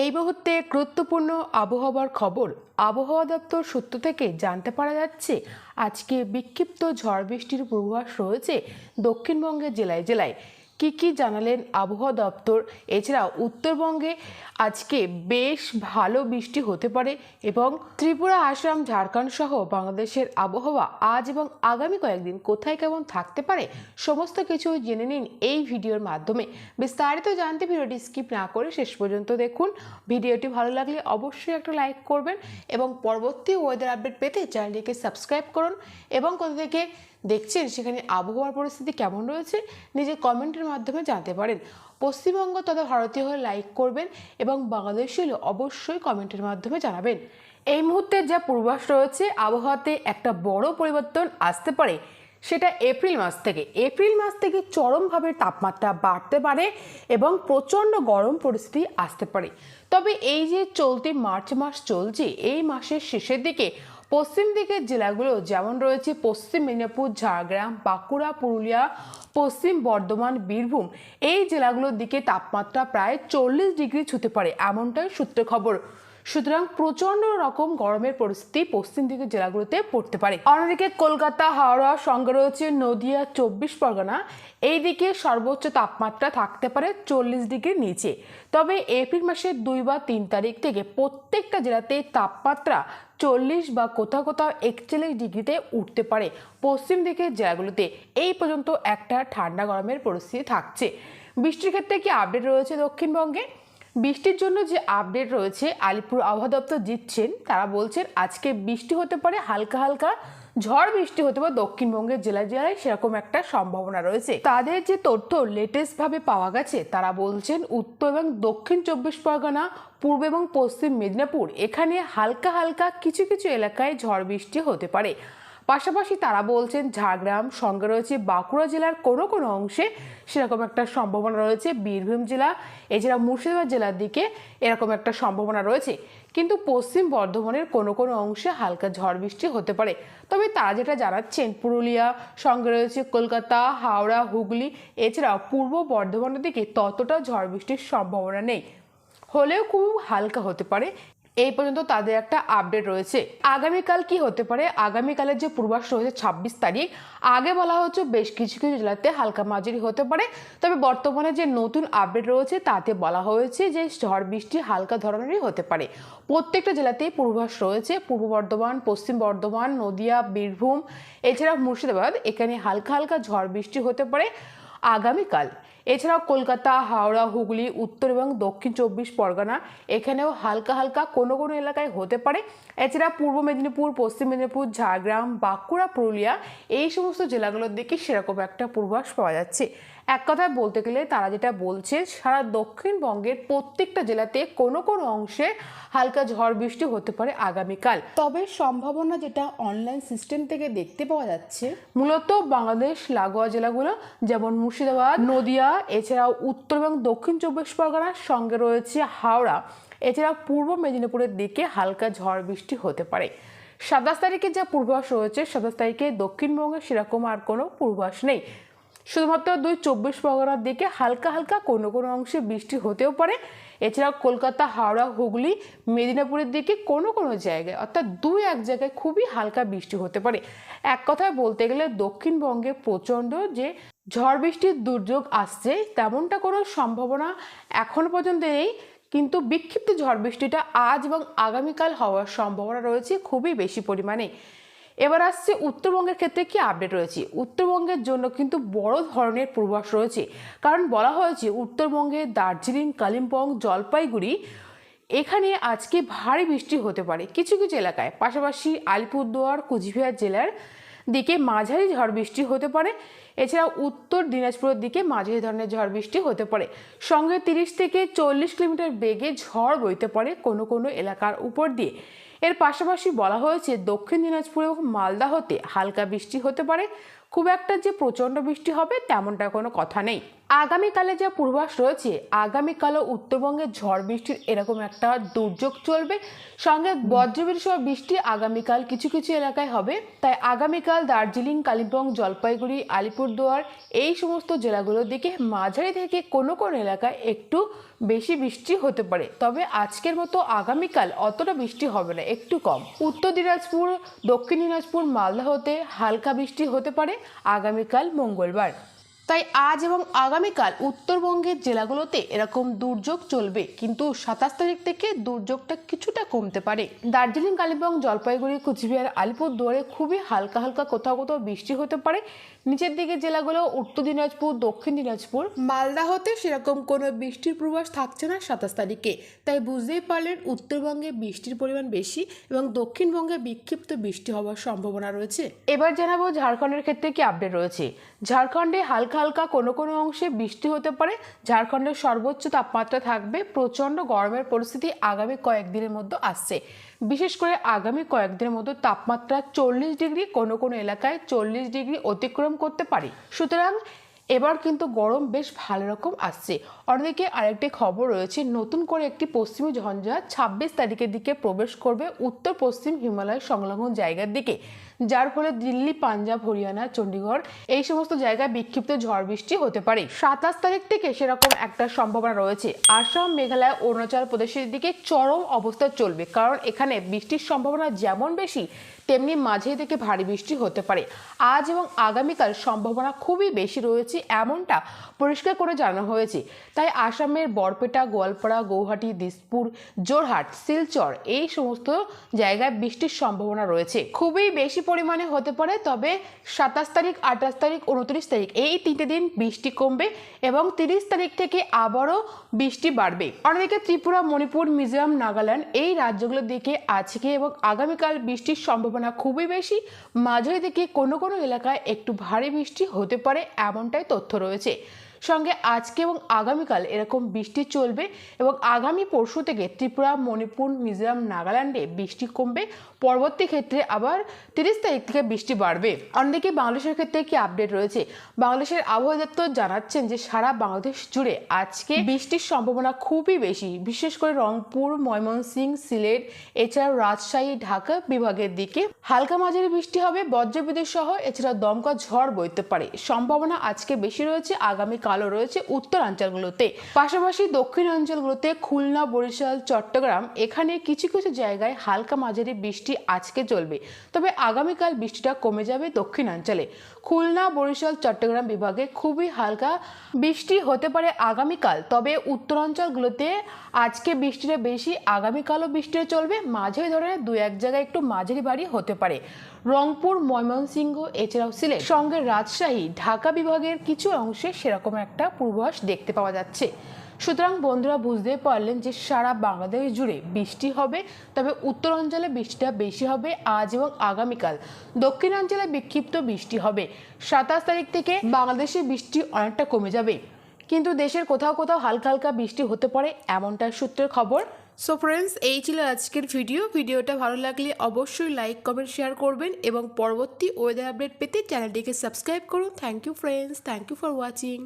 এই মুহূর্তে গুরুত্বপূর্ণ আবহাওয়ার খবর আবহাওয়া দপ্তর সূত্র থেকে জানতে পারা যাচ্ছে, আজকে বিক্ষিপ্ত ঝড় বৃষ্টির পূর্বাভাস রয়েছে দক্ষিণবঙ্গের জেলায় জেলায়। কি কি জানালেন আবহাওয়া দপ্তর? এছাড়াও উত্তরবঙ্গে আজকে বেশ ভালো বৃষ্টি হতে পারে এবং ত্রিপুরা, আসাম, ঝাড়খণ্ড সহ বাংলাদেশের আবহাওয়া আজ এবং আগামী কয়েকদিন কোথায় কেমন থাকতে পারে সমস্ত কিছু জেনে নিন এই ভিডিওর মাধ্যমে। বিস্তারিত জানতে ভিডিওটি স্কিপ না করে শেষ পর্যন্ত দেখুন। ভিডিওটি ভালো লাগলে অবশ্যই একটা লাইক করবেন এবং পরবর্তী ওয়েদার আপডেট পেতে চ্যানেলটিকে সাবস্ক্রাইব করুন এবং কোথা থেকে দেখছেন সেখানে আবহাওয়ার পরিস্থিতি কেমন রয়েছে, নিজে কমেন্টের মাধ্যমে জানতে পারেন। পশ্চিমবঙ্গ তথা ভারতীয় হয়ে লাইক করবেন এবং বাংলাদেশি হলে অবশ্যই কমেন্টের মাধ্যমে জানাবেন। এই মুহূর্তে যা পূর্বাস রয়েছে, আবহাওয়াতে একটা বড় পরিবর্তন আসতে পারে, সেটা এপ্রিল মাস থেকে। এপ্রিল মাস থেকে চরমভাবে তাপমাত্রা বাড়তে পারে এবং প্রচণ্ড গরম পরিস্থিতি আসতে পারে। তবে এই যে চলতি মার্চ মাস চলছে, এই মাসের শেষের দিকে পশ্চিম দিকের জেলাগুলো যেমন রয়েছে পশ্চিম মেদিনীপুর, ঝাড়গ্রাম, বাঁকুড়া, পুরুলিয়া, পশ্চিম বর্ধমান, বীরভূম। এই জেলাগুলোর দিকে তাপমাত্রা প্রায় চল্লিশ ডিগ্রি ছুতে পারে, এমনটাই সূত্রে খবর। সুতরাং প্রচণ্ড রকম গরমের পরিস্থিতি পশ্চিম দিকের জেলাগুলোতে পড়তে পারে। অন্যদিকে কলকাতা, হাওড়া সঙ্গে রয়েছে নদিয়া, চব্বিশ পরগনা এই দিকে সর্বোচ্চ তাপমাত্রা থাকতে পারে চল্লিশ ডিগ্রির নিচে। তবে এপ্রিল মাসের দুই বা তিন তারিখ থেকে প্রত্যেকটা জেলাতে তাপমাত্রা চল্লিশ বা কোথাও কোথাও একচল্লিশ ডিগ্রিতে উঠতে পারে পশ্চিম দিকের জেলাগুলোতে। এই পর্যন্ত একটা ঠান্ডা গরমের পরিস্থিতি থাকছে। বৃষ্টির ক্ষেত্রে কি আপডেট রয়েছে দক্ষিণবঙ্গে? বৃষ্টির জন্য যে আপডেট রয়েছে, আলিপুর আবহাওয়া দপ্তর দিচ্ছেন, তারা বলছেন আজকে বৃষ্টি হতে পারে, হালকা হালকা ঝড় বৃষ্টি হতে পারে, দক্ষিণবঙ্গের জেলায় জেলায় সেরকম একটা সম্ভাবনা রয়েছে। তাদের যে তথ্য লেটেস্ট ভাবে পাওয়া গেছে, তারা বলছেন উত্তর এবং দক্ষিণ চব্বিশ পরগনা, পূর্ব এবং পশ্চিম মেদিনীপুর, এখানে হালকা হালকা কিছু কিছু এলাকায় ঝড় বৃষ্টি হতে পারে। পাশাপাশি তারা বলছেন, ঝাড়গ্রাম সঙ্গে রয়েছে বাঁকুড়া জেলার কোনো কোনো অংশে সেরকম একটা সম্ভাবনা রয়েছে। বীরভূম জেলা, এছাড়া মুর্শিদাবাদ জেলার দিকে এরকম একটা সম্ভাবনা রয়েছে। কিন্তু পশ্চিম বর্ধমানের কোনো কোনো অংশে হালকা ঝড় বৃষ্টি হতে পারে। তবে তারা যেটা জানাচ্ছেন, পুরুলিয়া সঙ্গে রয়েছে কলকাতা, হাওড়া, হুগলি এছাড়াও পূর্ব বর্ধমানের দিকে ততটা ঝড় বৃষ্টির সম্ভাবনা নেই। হলেও খুব হালকা হতে পারে। এই পর্যন্ত তাদের একটা আপডেট রয়েছে। আগামীকাল কি হতে পারে? আগামীকালের যে পূর্বাস রয়েছে ছাব্বিশ তারিখ, আগে বলা হচ্ছে বেশ কিছু কিছু জেলাতে হালকা মাঝারি হতে পারে। তবে বর্তমানে যে নতুন আপডেট রয়েছে, তাতে বলা হয়েছে যে ঝড় বৃষ্টি হালকা ধরনেরই হতে পারে। প্রত্যেকটা জেলাতেই পূর্বাস রয়েছে। পূর্ব বর্ধমান, পশ্চিম বর্ধমান, নদিয়া, বীরভূম এছাড়া মুর্শিদাবাদ, এখানে হালকা হালকা ঝড় বৃষ্টি হতে পারে। আগামীকাল। এছাড়াও কলকাতা, হাওড়া, হুগলি, উত্তর এবং দক্ষিণ চব্বিশ পরগনা এখানেও হালকা হালকা কোনো কোনো এলাকায় হতে পারে। এছাড়া পূর্ব মেদিনীপুর, পশ্চিম মেদিনীপুর, ঝাড়গ্রাম, বাঁকুড়া, পুরুলিয়া এই সমস্ত জেলাগুলোর দিকে সেরকম একটা পূর্বাস পাওয়া যাচ্ছে। এক কথায় বলতে গেলে তারা যেটা বলছে, সারা দক্ষিণবঙ্গের প্রত্যেকটা জেলাতে কোনো কোনো অংশে হালকা ঝড় বৃষ্টি হতে পারে আগামীকাল। তবে সম্ভাবনা যেটা অনলাইন সিস্টেম থেকে দেখতে পাওয়া যাচ্ছে, মূলত বাংলাদেশ, লাগোয়া জেলাগুলো যেমন মুর্শিদাবাদ, নদিয়া, এছাড়াও উত্তর এবং দক্ষিণ চব্বিশ পরগনার সঙ্গে রয়েছে হাওড়া। এছাড়াও পূর্ব মেদিনীপুরের দিকে হালকা ঝড় বৃষ্টি হতে পারে। সাতাশ তারিখে যা পূর্বাভাস রয়েছে, সাতাশ তারিখে দক্ষিণবঙ্গে সেরকম আর কোনো পূর্বাভাস নেই। শুধুমাত্র দুই চব্বিশ পরগনার দিকে হালকা হালকা কোনো কোনো অংশে বৃষ্টি হতেও পারে। এছাড়াও কলকাতা, হাওড়া, হুগলি, মেদিনীপুরের দিকে কোনো কোনো জায়গায়, অর্থাৎ দুই এক জায়গায় খুবই হালকা বৃষ্টি হতে পারে। এক কথায় বলতে গেলে দক্ষিণবঙ্গে প্রচণ্ড যে ঝড় বৃষ্টির দুর্যোগ আসছে, তেমনটা কোনো সম্ভাবনা এখনও পর্যন্ত নেই, কিন্তু বিক্ষিপ্ত ঝড় বৃষ্টিটা আজ এবং আগামীকাল হওয়ার সম্ভাবনা রয়েছে খুবই বেশি পরিমাণে। এবার আসছে উত্তরবঙ্গের ক্ষেত্রে কি আপডেট রয়েছে? উত্তরবঙ্গের জন্য কিন্তু বড় ধরনের পূর্বাস রয়েছে, কারণ বলা হয়েছে উত্তরবঙ্গে দার্জিলিং, কালিম্পং, জলপাইগুড়ি, এখানে আজকে ভারী বৃষ্টি হতে পারে। কিছু কিছু এলাকায়, পাশাপাশি আলিপুরদুয়ার, কুচবিহার জেলার দিকে মাঝারি ঝড় বৃষ্টি হতে পারে। এছাড়া উত্তর দিনাজপুরের দিকে মাঝারি ধরনের ঝড় বৃষ্টি হতে পারে। সঙ্গে তিরিশ থেকে চল্লিশ কিলোমিটার বেগে ঝড় বইতে পারে কোনো কোনো এলাকার উপর দিয়ে। এর পাশাপাশি বলা হয়েছে, দক্ষিণ দিনাজপুর এবং মালদা হতে হালকা বৃষ্টি হতে পারে। খুব একটা যে প্রচণ্ড বৃষ্টি হবে তেমনটা কোনো কথা নেই। আগামীকালে যা পূর্বাস রয়েছে, আগামীকালও উত্তরবঙ্গে ঝড় বৃষ্টির এরকম একটা দুর্যোগ চলবে। সঙ্গে বজ্রবিদ্যুৎ সহ বৃষ্টি আগামীকাল কিছু কিছু এলাকায় হবে। তাই আগামীকাল দার্জিলিং, কালিম্পং, জলপাইগুড়ি, আলিপুরদুয়ার এই সমস্ত জেলাগুলোর দিকে মাঝারি থেকে কোনো কোনো এলাকায় একটু বেশি বৃষ্টি হতে পারে। তবে আজকের মতো আগামীকাল অতটা বৃষ্টি হবে না, একটু কম। উত্তর দিনাজপুর, দক্ষিণ দিনাজপুর মালদা হতে হালকা বৃষ্টি হতে পারে। আগামীকাল মঙ্গলবার। তাই আজ এবং আগামীকাল উত্তরবঙ্গের জেলাগুলোতে এরকম দুর্যোগ চলবে। কিন্তু সাতাশ তারিখ থেকে দুর্যোগটা কিছুটা কমতে পারে। দার্জিলিং, কালিম্পং, জলপাইগুড়ি, কুচবিহার, আলিপুরদুয়ারে খুবই হালকা হালকা কোথাও কোথাও বৃষ্টি হতে পারে। নিচের দিকে জেলাগুলো উত্তর দিনাজপুর, দক্ষিণ দিনাজপুর, মালদা হতে সেরকম কোনো বৃষ্টির পূর্বাস থাকছে না সাতাশ তারিখে। তাই বুঝতেই পারলেন উত্তরবঙ্গে বৃষ্টির পরিমাণ বেশি এবং দক্ষিণবঙ্গে বিক্ষিপ্ত বৃষ্টি হওয়ার সম্ভাবনা রয়েছে। এবার জানাব ঝাড়খণ্ডের ক্ষেত্রে কি আপডেট রয়েছে। ঝাড়খণ্ডে হালকা হালকা কোনো কোনো অংশে বৃষ্টি হতে পারে, ঝাড়খণ্ডের সর্বোচ্চ তাপমাত্রা থাকবে, প্রচণ্ড গরমের পরিস্থিতি আগামী কয়েকদিনের মধ্যে আসছে। বিশেষ করে আগামী কয়েকদিনের মধ্যে তাপমাত্রা চল্লিশ ডিগ্রি কোনো কোনো এলাকায় চল্লিশ ডিগ্রি অতিক্রম করতে পারে। সুতরাং এবার কিন্তু গরম বেশ ভালো রকম আসছে। অন্যদিকে আরেকটি খবর রয়েছে, নতুন করে একটি পশ্চিমী ঝঞ্ঝা ছাব্বিশ তারিখের দিকে প্রবেশ করবে উত্তর পশ্চিম হিমালয় সংলগ্ন জায়গার দিকে। যার ফলে দিল্লি, পাঞ্জাব, হরিয়ানা, চণ্ডীগড় এই সমস্ত জায়গায় বিক্ষিপ্ত ঝড় বৃষ্টি হতে পারে। সাতাশ তারিখ থেকে সেরকম একটা সম্ভাবনা রয়েছে। আসাম, মেঘালয়, অরুণাচল প্রদেশের দিকে চরম অবস্থা চলবে, কারণ এখানে বৃষ্টির সম্ভাবনা যেমন বেশি, তেমনি মাঝে থেকে ভারী বৃষ্টি হতে পারে। আজ এবং আগামীকাল সম্ভাবনা খুবই বেশি রয়েছে এমনটা পরিষ্কার করে জানানো হয়েছে। তাই আসামের বরপেটা, গোয়ালপাড়া, গৌহাটি, দিসপুর জোরহাট শিলচর এই সমস্ত জায়গায় বৃষ্টির সম্ভাবনা রয়েছে। খুবই বেশি পরিমাণে হতে পারে, তবে সাতাশ তারিখ, আঠাশ তারিখ, উনত্রিশ তারিখ এই তিনটে দিন বৃষ্টি কমবে এবং তিরিশ তারিখ থেকে আবারও বৃষ্টি বাড়বে। অন্যদিকে ত্রিপুরা, মণিপুর, মিজোরাম, নাগাল্যান্ড এই রাজ্যগুলোর দিকে আজকে এবং আগামীকাল বৃষ্টির সম্ভাবনা খুবই বেশি। মাঝারি দিকে কোনো কোনো এলাকায় একটু ভারী বৃষ্টি হতে পারে এমনটাই তথ্য রয়েছে। সঙ্গে আজকে এবং আগামীকাল এরকম বৃষ্টি চলবে এবং আগামী পরশু থেকে ত্রিপুরা, মণিপুর, মিজোরাম, নাগাল্যান্ডে বৃষ্টি কমবে। পরবর্তী ক্ষেত্রে আবার তিরিশ তারিখ থেকে বৃষ্টি বাড়বে। অন্যদিকে বাংলাদেশের ক্ষেত্রে কি আপডেট রয়েছে? বাংলাদেশের আবহাওয়া দপ্তর জানাচ্ছেন যে সারা বাংলাদেশ জুড়ে আজকে বৃষ্টির সম্ভাবনা খুবই বেশি। বিশেষ করে রংপুর, ময়মনসিংহ, সিলেট, এছাড়াও রাজশাহী, ঢাকা বিভাগের দিকে হালকা মাঝারি বৃষ্টি হবে। বজ্রবিদ্যুৎ সহ এছাড়া দমকা ঝড় বইতে পারে। সম্ভাবনা আজকে বেশি রয়েছে আগামী কালও রয়েছে উত্তরাঞ্চলগুলোতে। পাশাপাশি দক্ষিণ অঞ্চলগুলোতে খুলনা, বরিশাল, চট্টগ্রাম এখানে কিছু কিছু জায়গায় হালকা মাঝারি বৃষ্টি আজকে চলবে। তবে আগামীকাল বৃষ্টিটা কমে যাবে দক্ষিণাঞ্চলে। খুলনা, বরিশাল, চট্টগ্রাম বিভাগে খুবই হালকা বৃষ্টি হতে পারে আগামীকাল। তবে উত্তরাঞ্চলগুলোতে আজকে বৃষ্টিটা বেশি, আগামীকালও বৃষ্টিটা চলবে। মাঝারি ধরনের দু এক জায়গায় একটু মাঝারি বাড়ি হতে পারে। রংপুর, ময়মনসিংহ, এছাড়াও সিলেট সঙ্গে রাজশাহী, ঢাকা বিভাগের কিছু অংশে সেরকম একটা পূর্বাভাস দেখতে পাওয়া যাচ্ছে। সুতরাং বন্ধুরা বুঝতে পারলেন যে সারা বাংলাদেশ জুড়ে বৃষ্টি হবে, তবে উত্তরাঞ্চলে বৃষ্টিটা বেশি হবে আজ এবং আগামীকাল। দক্ষিণাঞ্চলে বিক্ষিপ্ত বৃষ্টি হবে। সাতাশ তারিখ থেকে বাংলাদেশে বৃষ্টি অনেকটা কমে যাবে। কিন্তু দেশের কোথাও কোথাও হালকা হালকা বৃষ্টি হতে পারে এমনটা সূত্রের খবর। সো ফ্রেন্ডস এই ছিল আজকের ভিডিও ভিডিওটা ভালো লাগলে অবশ্যই লাইক কমেন্ট শেয়ার করবেন এবং পরবর্তী ওয়েদার আপডেট পেতে চ্যানেলটিকে সাবস্ক্রাইব করুন। Thank you friends thank you for watching